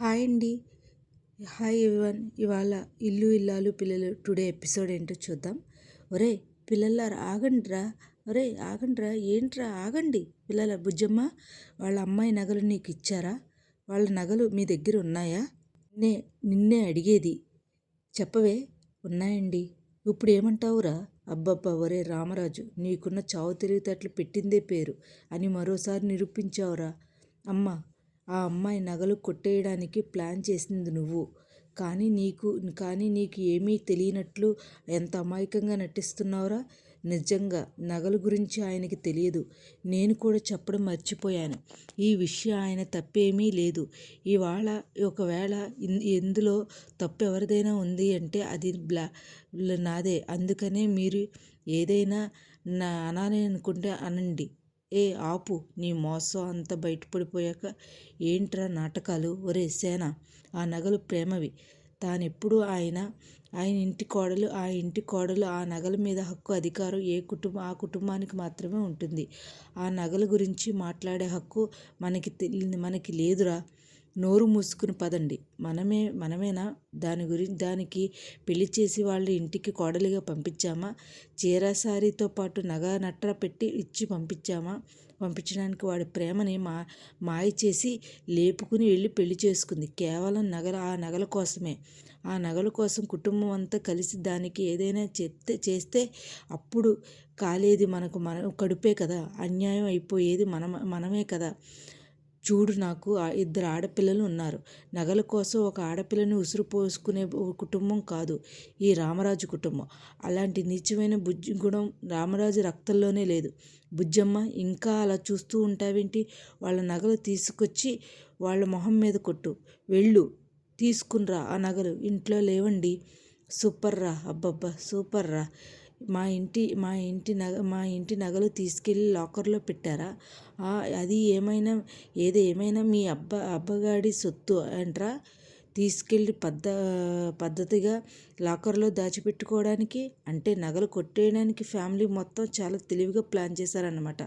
Hi అండి. Hi everyone. ఇవాళ ఇల్లు ఇల్లాలు పిల్లలు టుడే ఎపిసోడ్ ఏంటో చూద్దాం. ఒరే పిల్లలారు ఆగండిరా. ఒరే ఆగండిరా. ఏంట్రా? ఆగండి పిల్లల బుజ్జమ్మ. వాళ్ళ అమ్మాయి నగలు నీకు ఇచ్చారా? వాళ్ళ నగలు మీ దగ్గర ఉన్నాయా? నే నిన్నే అడిగేది. చెప్పవే ఉన్నాయండి. ఇప్పుడు ఏమంటావురా? అబ్బబ్బా ఒరే రామరాజు నీకున్న చావు తెలివితేటలు పెట్టిందే పేరు అని మరోసారి నిరూపించావురా. అమ్మ ఆ అమ్మాయి నగలు కొట్టేయడానికి ప్లాన్ చేసింది నువ్వు. కానీ నీకు కానీ నీకు ఏమీ తెలియనట్లు ఎంత అమాయకంగా నటిస్తున్నావురా? నిజంగా నగల గురించి ఆయనకి తెలియదు. నేను కూడా చెప్పడం మర్చిపోయాను. ఈ విషయం ఆయన తప్పేమీ లేదు. ఇవాళ ఒకవేళ ఎందులో తప్పు ఎవరిదైనా ఉంది అంటే అది బ్లా నాదే. అందుకనే మీరు ఏదైనా నా అనాలి అనుకుంటే అనండి. ఏ ఆపు నీ మోసం అంతా బయటపడిపోయాక ఏంట్రా నాటకాలు? ఒరే సేన ఆ నగలు ప్రేమవి. తానెప్పుడు ఆయన ఆయన ఇంటి కోడలు ఆ ఇంటి కోడలు ఆ నగల మీద హక్కు అధికారం ఏ కుటుంబం ఆ కుటుంబానికి మాత్రమే ఉంటుంది. ఆ నగల గురించి మాట్లాడే హక్కు మనకి మనకి లేదురా. నోరు మూసుకుని పదండి. మనమే మనమేనా? దాని గురించి దానికి పెళ్ళి చేసి వాళ్ళ ఇంటికి కోడలిగా పంపించామా? చీరసారితో పాటు నగ నట్ర పెట్టి ఇచ్చి పంపించామా? పంపించడానికి వాడి ప్రేమని మా మాయ చేసి లేపుకుని వెళ్ళి పెళ్ళి చేసుకుంది. కేవలం నగల ఆ నగల కోసమే. ఆ నగల కోసం కుటుంబం అంతా కలిసి దానికి ఏదైనా చెప్తే చేస్తే అప్పుడు కాలేది మనకు మన కడుపే కదా. అన్యాయం అయిపోయేది మన మనమే కదా. చూడు నాకు ఇద్దరు ఆడపిల్లలు ఉన్నారు. నగల కోసం ఒక ఆడపిల్లని ఉసురు పోసుకునే కుటుంబం కాదు ఈ రామరాజు కుటుంబం. అలాంటి నీచమైన బుజ్జి గుణం రామరాజు రక్తంలోనే లేదు. బుజ్జమ్మ ఇంకా అలా చూస్తూ ఉంటావేంటి? వాళ్ళ నగలు తీసుకొచ్చి వాళ్ళ మొహం మీద కొట్టు. వెళ్ళు తీసుకునిరా ఆ నగలు ఇంట్లో లేవండి. సూపర్ రా అబ్బబ్బా సూపర్ రా. మా ఇంటి మా ఇంటి నగ మా ఇంటి నగలు తీసుకెళ్ళి లాకర్లో పెట్టారా? అది ఏమైనా ఏది ఏమైనా మీ అబ్బ అబ్బగాడి సొత్తు అంటారా? తీసుకెళ్ళి పద్ధ పద్ధతిగా లాకర్లో దాచిపెట్టుకోవడానికి? అంటే నగలు కొట్టేయడానికి ఫ్యామిలీ మొత్తం చాలా తెలివిగా ప్లాన్ చేశారన్నమాట.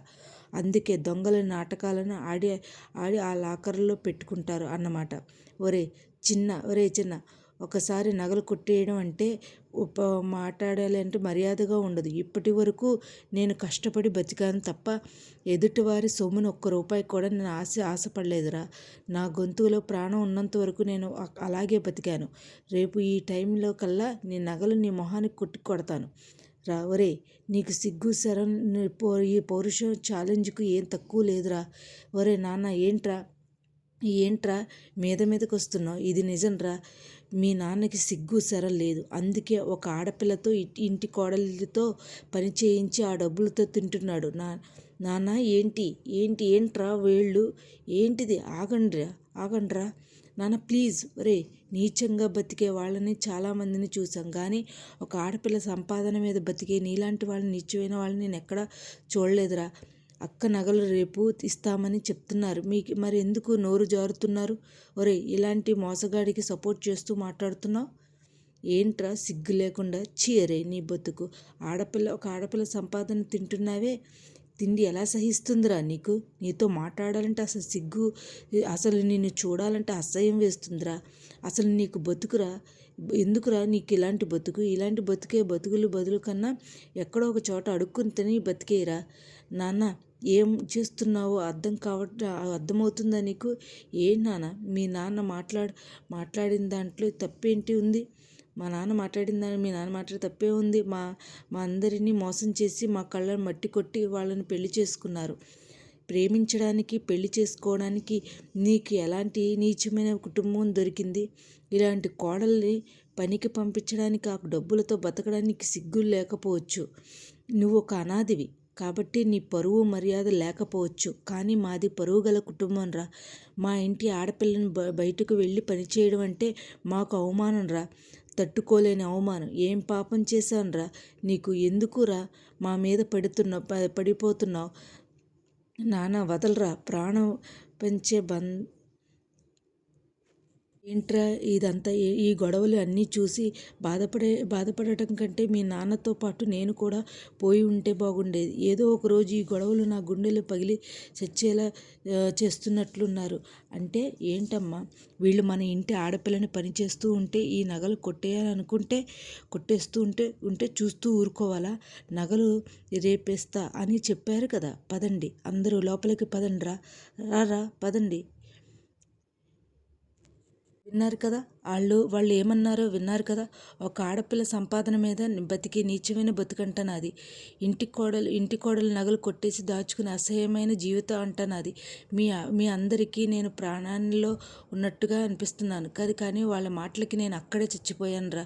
అందుకే దొంగల నాటకాలను ఆడి ఆడి ఆ లాకర్లో పెట్టుకుంటారు అన్నమాట. ఒరే చిన్న ఒరే చిన్న ఒకసారి నగలు కొట్టేయడం అంటే ఉప మాట్లాడాలి అంటే మర్యాదగా ఉండదు. ఇప్పటి వరకు నేను కష్టపడి బతికాను తప్ప ఎదుటివారి సొమ్మును ఒక్క రూపాయి కూడా నేను ఆశ ఆశపడలేదురా. నా గొంతులో ప్రాణం ఉన్నంత వరకు నేను అలాగే బతికాను. రేపు ఈ టైంలో కల్లా నీ నగలు నీ మొహానికి కొట్టి కొడతాను. రా ఒరే నీకు సిగ్గు శరం ఈ పౌరుషం ఛాలెంజ్కు ఏం తక్కువ లేదురా. ఒరే నాన్న ఏంట్రా? ఏంట్రా? మీద మీదకి వస్తున్నావు ఇది నిజంరా? మీ నాన్నకి సిగ్గు సెర లేదు. అందుకే ఒక ఆడపిల్లతో ఇంటి కోడలితో పని చేయించి ఆ డబ్బులతో తింటున్నాడు. నా నాన్న ఏంటి? ఏంటి? ఏంట్రా వేళ్ళు? ఏంటిది? ఆగండ్రా ఆగండ్రా. నాన్న ప్లీజ్. ఒరే నీచంగా బతికే వాళ్ళని చాలామందిని చూసాం కానీ ఒక ఆడపిల్ల సంపాదన మీద బతికే నీలాంటి వాళ్ళని నీచమైన వాళ్ళని నేను ఎక్కడా చూడలేదురా. అక్క నగలు రేపు ఇస్తామని చెప్తున్నారు. మీకు మరి ఎందుకు నోరు జారుతున్నారు? ఒరే ఇలాంటి మోసగాడికి సపోర్ట్ చేస్తూ మాట్లాడుతున్నావు? ఏంట్రా సిగ్గు లేకుండా? చీరే నీ బతుకు. ఆడపిల్ల ఒక ఆడపిల్ల సంపాదన తింటున్నావే. తిండి ఎలా సహిస్తుందిరా నీకు? నీతో మాట్లాడాలంటే అసలు సిగ్గు అసలు నిన్ను చూడాలంటే అసహ్యం వేస్తుందిరా. అసలు నీకు బతుకురా? ఎందుకురా నీకు ఇలాంటి బతుకు? ఇలాంటి బతుకే బతుకులు బదులు కన్నా ఎక్కడో ఒక చోట అడుక్కుని తిని బతికేరా నాన్న ఏం చేస్తున్నావో అర్థం కావట్లే అర్థమవుతుందా నీకు? ఏం నాన్న మీ నాన్న మాట్లాడు మాట్లాడిన దాంట్లో తప్పేంటి ఉంది? మా నాన్న మాట్లాడిన దాన్ని మీ నాన్న మాట్లాడే తప్పే ఉంది. మా మా అందరినీ మోసం చేసి మా కళ్ళని మట్టి కొట్టి వాళ్ళని పెళ్ళి చేసుకున్నారు. ప్రేమించడానికి పెళ్ళి చేసుకోవడానికి నీకు ఎలాంటి నీచమైన కుటుంబం దొరికింది? ఇలాంటి కోడల్ని పనికి పంపించడానికి ఆ డబ్బులతో బతకడానికి సిగ్గులు లేకపోవచ్చు. నువ్వు ఒక అనాదివి కాబట్టి నీ పరువు మర్యాద లేకపోవచ్చు. కానీ మాది పరువు గల కుటుంబం రా. మా ఇంటి ఆడపిల్లని బ బయటకు వెళ్ళి పనిచేయడం అంటే మాకు అవమానం రా. తట్టుకోలేని అవమానం. ఏం పాపం చేశానురా? నీకు ఎందుకురా మా మీద పడుతున్నావు పడిపోతున్నావు. నాన్న వదలరా ప్రాణం పెంచే బం ఏంట్రా ఇదంతా? ఈ గొడవలు అన్నీ చూసి బాధపడే బాధపడటం కంటే మీ నాన్నతో పాటు నేను కూడా పోయి ఉంటే బాగుండేది. ఏదో ఒక రోజు ఈ గొడవలు నా గుండెలు పగిలి చచ్చేలా చేస్తున్నట్లున్నారు. అంటే ఏంటమ్మా? వీళ్ళు మన ఇంటి ఆడపిల్లని పనిచేస్తూ ఉంటే ఈ నగలు కొట్టేయాలనుకుంటే కొట్టేస్తూ ఉంటే ఉంటే చూస్తూ ఊరుకోవాలా? నగలు రేపేస్తా అని చెప్పారు కదా. పదండి. అందరూ లోపలికి పదండి రా రా పదండి. విన్నారు కదా? వాళ్ళు వాళ్ళు ఏమన్నారో విన్నారు కదా. ఒక ఆడపిల్ల సంపాదన మీద బతికి నీచమైన బతుకంట నాది. ఇంటి కోడలు ఇంటి కోడలు నగలు కొట్టేసి దాచుకుని అసహ్యమైన జీవితం అంట నాది. మీ మీ అందరికీ నేను ప్రాణాల్లో ఉన్నట్టుగా అనిపిస్తున్నాను. కాదు కానీ వాళ్ళ మాటలకి నేను అక్కడే చచ్చిపోయానురా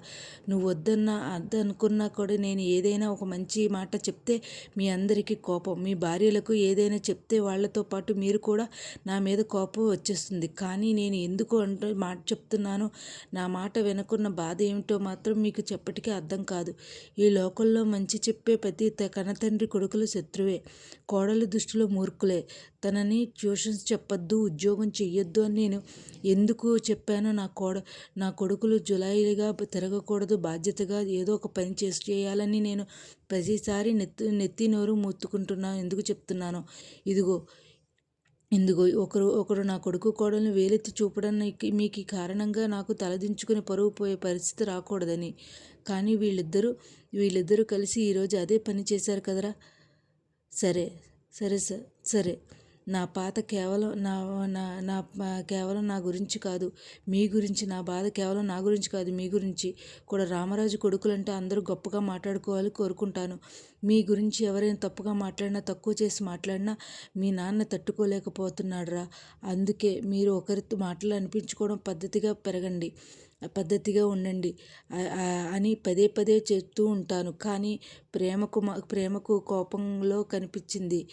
నువ్వు వద్దన్నా అద్దనుకున్నా కూడా నేను ఏదైనా ఒక మంచి మాట చెప్తే మీ అందరికీ కోపం. మీ భార్యలకు ఏదైనా చెప్తే వాళ్ళతో పాటు మీరు కూడా నా మీద కోపం వచ్చేస్తుంది. కానీ నేను ఎందుకు అంటే మాట చెప్తున్నాను నా మాట వెనుకున్న బాధ ఏమిటో మాత్రం మీకు చెప్పటికీ అర్థం కాదు. ఈ లోకంలో మంచి చెప్పే ప్రతి కనతండ్రి కొడుకులు శత్రువే. కోడల దృష్టిలో మూర్ఖులే. తనని ట్యూషన్స్ చెప్పొద్దు ఉద్యోగం చెయ్యొద్దు అని నేను ఎందుకు చెప్పానో నా కోడ నా కొడుకులు జులైగా తిరగకూడదు బాధ్యతగా ఏదో ఒక పని చేసి చేయాలని నేను ప్రతిసారి నెత్తి నెత్తి నోరు మూతుకుంటున్నాను ఎందుకు చెప్తున్నాను. ఇదిగో ఇందుగో ఒకరు ఒకరు నా కొడుకు కోడల్ని వేలెత్తి చూపడానికి మీకు కారణంగా నాకు తలదించుకుని పరువు పోయే పరిస్థితి రాకూడదని. కానీ వీళ్ళిద్దరూ వీళ్ళిద్దరూ కలిసి ఈరోజు అదే పని చేశారు కదరా? సరే సరే సార్ సరే. నా పాత కేవలం నా నా నా కేవలం నా గురించి కాదు. మీ గురించి నా బాధ కేవలం నా గురించి కాదు. మీ గురించి కూడా రామరాజు కొడుకులంటే అందరూ గొప్పగా మాట్లాడుకోవాలి కోరుకుంటాను. మీ గురించి ఎవరైనా తప్పుగా మాట్లాడినా తక్కువ చేసి మాట్లాడినా మీ నాన్న తట్టుకోలేకపోతున్నాడు రా అందుకే మీరు ఒకరితో మాటలు అనిపించుకోవడం పద్ధతిగా పెరగండి. పద్ధతిగా ఉండండి. అని పదే పదే చెప్తూ ఉంటాను. కానీ ప్రేమకు మా- ప్రేమకు కోపంలో కనిపించింది.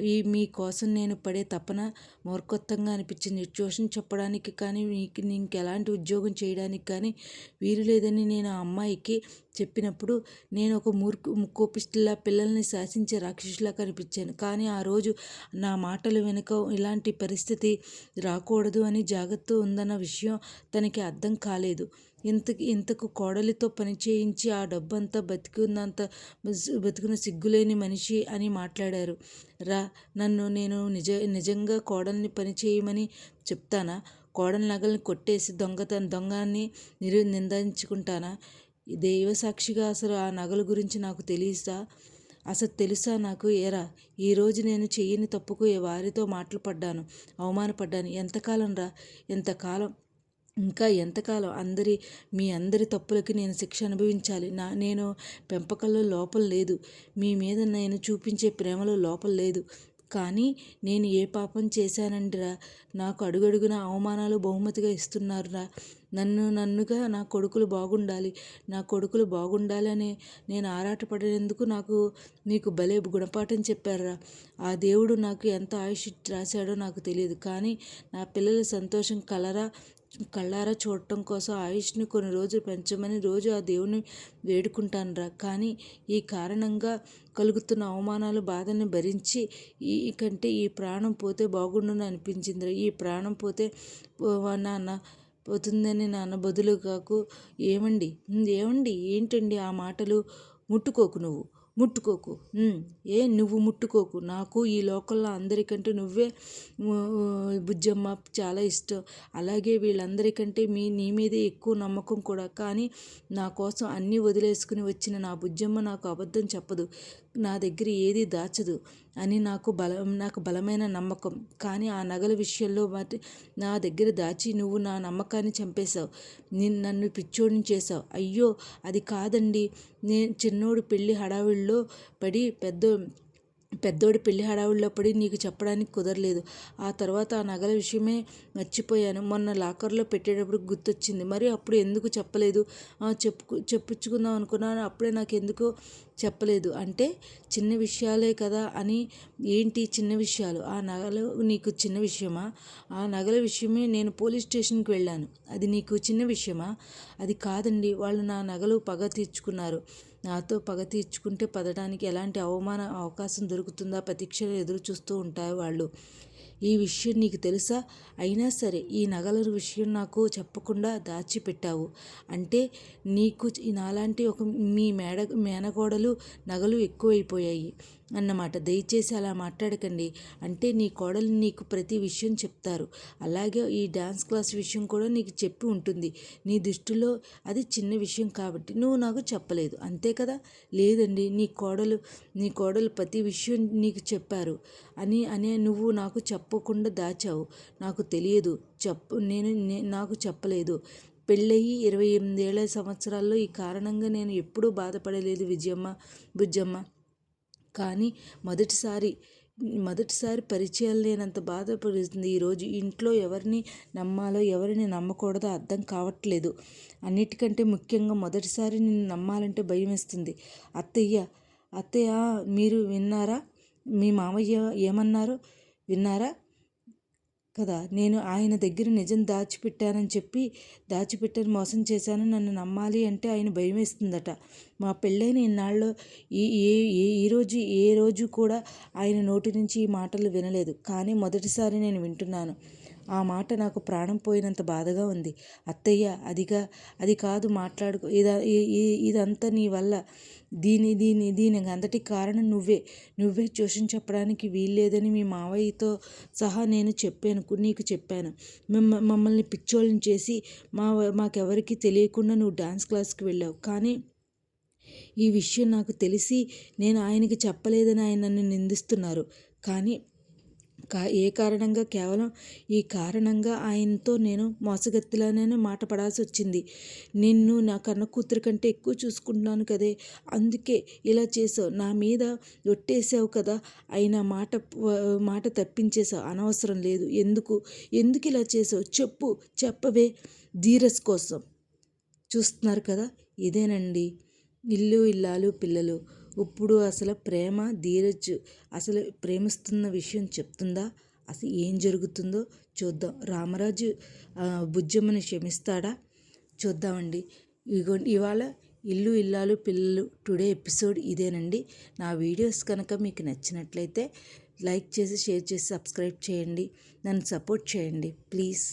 ఈ మీ కోసం నేను పడే తపన మూర్ఖత్వంగా అనిపించింది. ట్యూషన్ చెప్పడానికి కానీ మీకు ఇంకెలాంటి ఉద్యోగం చేయడానికి కానీ వీలు లేదని నేను ఆ అమ్మాయికి చెప్పినప్పుడు నేను ఒక మూర్ఖ కోపిష్టిలా పిల్లల్ని శాసించే రాక్షసులా కనిపించాను. కానీ ఆ రోజు నా మాటలు వెనుక ఇలాంటి పరిస్థితి రాకూడదు అని జాగ్రత్త ఉందన్న విషయం తనకి అర్థం కాలేదు. ఇంతకి ఇంతకు కోడలితో పని చేయించి ఆ డబ్బంతా బతికున్నంత బతికిన సిగ్గులేని మనిషి అని మాట్లాడారు. రా నన్ను నేను నిజ నిజంగా కోడల్ని పని చేయమని చెప్తానా? కోడలి నగల్ని కొట్టేసి దొంగతన దొంగని నిరు నిందించుకుంటానా? దైవ సాక్షిగా అసలు ఆ నగల గురించి నాకు తెలుసా? అసలు తెలుసా నాకు? ఏరా ఈరోజు నేను చెయ్యని తప్పుకు వారితో మాటలు పడ్డాను అవమానపడ్డాను. ఎంతకాలం రా? ఎంతకాలం ఇంకా ఎంతకాలం అందరి మీ అందరి తప్పులకి నేను శిక్ష అనుభవించాలి. నా నేను పెంపకంలో లోపం లేదు. మీ మీద నేను చూపించే ప్రేమలో లోపం లేదు. కానీ నేను ఏ పాపం చేశానండిరా? నాకు అడుగడుగున అవమానాలు బహుమతిగా ఇస్తున్నారురా. నన్ను నన్నుగా నా కొడుకులు బాగుండాలి. నా కొడుకులు బాగుండాలని నేను ఆరాటపడేందుకు నాకు నీకు భలే గుణపాఠం చెప్పారా ఆ దేవుడు నాకు ఎంత ఆయుష్ రాశాడో నాకు తెలియదు. కానీ నా పిల్లల సంతోషం కలరా. కళ్ళారా చూడటం కోసం ఆయుష్ని కొన్ని రోజులు పెంచమని రోజు ఆ దేవుని వేడుకుంటానురా. కానీ ఈ కారణంగా కలుగుతున్న అవమానాలు బాధని భరించి ఈ కంటే ఈ ప్రాణం పోతే బాగుండును అనిపించిందిరా. ఈ ప్రాణం పోతే నాన్న పోతుందని నాన్న బదులు కాకు. ఏమండి? ఏమండి? ఏంటండి ఆ మాటలు? ముట్టుకోకు నువ్వు. ముట్టుకోకు. ఏ నువ్వు ముట్టుకోకు. నాకు ఈ లోకల్లో అందరికంటే నువ్వే బుజ్జమ్మ చాలా ఇష్టం. అలాగే వీళ్ళందరికంటే మీ నీ మీదే ఎక్కువ నమ్మకం కూడా. కానీ నా కోసం అన్నీ వదిలేసుకుని వచ్చిన నా బుజ్జమ్మ నాకు అబద్ధం చెప్పదు. నా దగ్గర ఏది దాచదు అని నాకు బలం నాకు బలమైన నమ్మకం. కానీ ఆ నగల విషయంలో మాత్ర నా దగ్గర దాచి నువ్వు నా నమ్మకాన్ని చంపేశావు. నేను నన్ను పిచ్చోడిని చేశావు. అయ్యో అది కాదండి. నేను చిన్నోడు పెళ్ళి హడావుల్లో పడి పెద్ద పెద్దోడి పెళ్ళి హడావుల్లో పడి నీకు చెప్పడానికి కుదరలేదు. ఆ తర్వాత ఆ నగల విషయమే మర్చిపోయాను. మొన్న లాకర్లో పెట్టేటప్పుడు గుర్తొచ్చింది. మరి అప్పుడు ఎందుకు చెప్పలేదు? చెప్పు చెప్పుకు చెప్పించుకుందాం అనుకున్నాను. అప్పుడే నాకు ఎందుకో చెప్పలేదు. అంటే చిన్న విషయాలే కదా అని ఏంటి చిన్న విషయాలు? ఆ నగలు నీకు చిన్న విషయమా? ఆ నగల విషయమే నేను పోలీస్ స్టేషన్కి వెళ్ళాను. అది నీకు చిన్న విషయమా? అది కాదండి. వాళ్ళు నా నగలు పగ తీర్చుకున్నారు. నాతో పగ తీర్చుకుంటే పదడానికి ఎలాంటి అవమాన అవకాశం దొరుకుతుందా? ప్రతీక్షలు ఎదురు చూస్తూ ఉంటారు వాళ్ళు. ఈ విషయం నీకు తెలుసా? అయినా సరే ఈ నగల విషయం నాకు చెప్పకుండా దాచిపెట్టావు. అంటే నీకు నాలాంటి ఒక మీ మేడ మేనకోడలు నగలు ఎక్కువైపోయాయి. అన్నమాట. దయచేసి అలా మాట్లాడకండి. అంటే నీ కోడలు నీకు ప్రతి విషయం చెప్తారు. అలాగే ఈ డ్యాన్స్ క్లాస్ విషయం కూడా నీకు చెప్పి ఉంటుంది. నీ దృష్టిలో అది చిన్న విషయం కాబట్టి నువ్వు నాకు చెప్పలేదు. అంతే కదా? లేదండి. నీ కోడలు నీ కోడలు ప్రతి విషయం నీకు చెప్పారు. అని అనే నువ్వు నాకు చెప్పకుండా దాచావు. నాకు తెలియదు. చెప్పు నేను నాకు చెప్పలేదు. పెళ్ళయి ఇరవై ఎనిమిదేళ్ళ సంవత్సరాల్లో ఈ కారణంగా నేను ఎప్పుడూ బాధపడలేదు విజయమ్మ బుజ్జమ్మ. కానీ మొదటిసారి మొదటిసారి పరిచయాలు లేనంత బాధపడుతుంది. ఈరోజు ఇంట్లో ఎవరిని నమ్మాలో ఎవరిని నమ్మకూడదో అర్థం కావట్లేదు. అన్నిటికంటే ముఖ్యంగా మొదటిసారి నిన్ను నమ్మాలంటే భయం వేస్తుంది అత్తయ్య అత్తయ్య మీరు విన్నారా? మీ మామయ్య ఏమన్నారు? విన్నారా? కదా నేను ఆయన దగ్గర నిజం దాచిపెట్టానని చెప్పి దాచిపెట్టని మోసం చేశాను. నన్ను నమ్మాలి అంటే ఆయన భయం వేస్తుందట మా పెళ్ళైన ఇన్నాళ్ళు ఈ ఏ ఏ ఈరోజు ఏ రోజు కూడా ఆయన నోటి నుంచి ఈ మాటలు వినలేదు. కానీ మొదటిసారి నేను వింటున్నాను. ఆ మాట నాకు ప్రాణం పోయినంత బాధగా ఉంది. అత్తయ్య అదిగా అది కాదు మాట్లాడుకో ఇదా ఇదంతా నీ వల్ల దీని దీని దీనికి అంతటి కారణం నువ్వే. నువ్వే ట్యూషన్ చెప్పడానికి వీల్లేదని మీ మావయ్యతో సహా నేను చెప్పాను నీకు చెప్పాను. మమ్మల్ని పిచ్చోళ్ళని చేసి మా మాకెవరికి తెలియకుండా నువ్వు డాన్స్ క్లాస్కి వెళ్ళావు. కానీ ఈ విషయం నాకు తెలిసి నేను ఆయనకి చెప్పలేదని ఆయన నన్ను నిందిస్తున్నారు. కానీ కా ఏ కారణంగా? కేవలం ఈ కారణంగా ఆయనతో నేను మోసగత్తిలానే మాట పడాల్సి వచ్చింది నిన్ను నా కన్న కూతురు కంటే ఎక్కువ చూసుకుంటున్నాను కదే. అందుకే ఇలా చేసావు నా మీద ఒట్టేసావు కదా. అయినా మాట మాట తప్పించేసావు అనవసరం లేదు. ఎందుకు? ఎందుకు ఇలా చేసావు చెప్పు. చెప్పవే. ధీరస్ కోసం. చూస్తున్నారు కదా? ఇదేనండి. ఇల్లు ఇల్లాలు పిల్లలు. ఇప్పుడు అసలు ప్రేమ ధీరజ్ అసలు ప్రేమిస్తున్న విషయం చెప్తుందా? అసలు ఏం జరుగుతుందో చూద్దాం. రామరాజు బుజ్జమ్మని క్షమిస్తాడా? చూద్దామండి. ఇగో ఇవాళ ఇల్లు ఇల్లాలు పిల్లలు టుడే ఎపిసోడ్ ఇదేనండి. నా వీడియోస్ కనుక మీకు నచ్చినట్లయితే లైక్ చేసి షేర్ చేసి సబ్స్క్రైబ్ చేయండి. నన్ను సపోర్ట్ చేయండి. ప్లీజ్.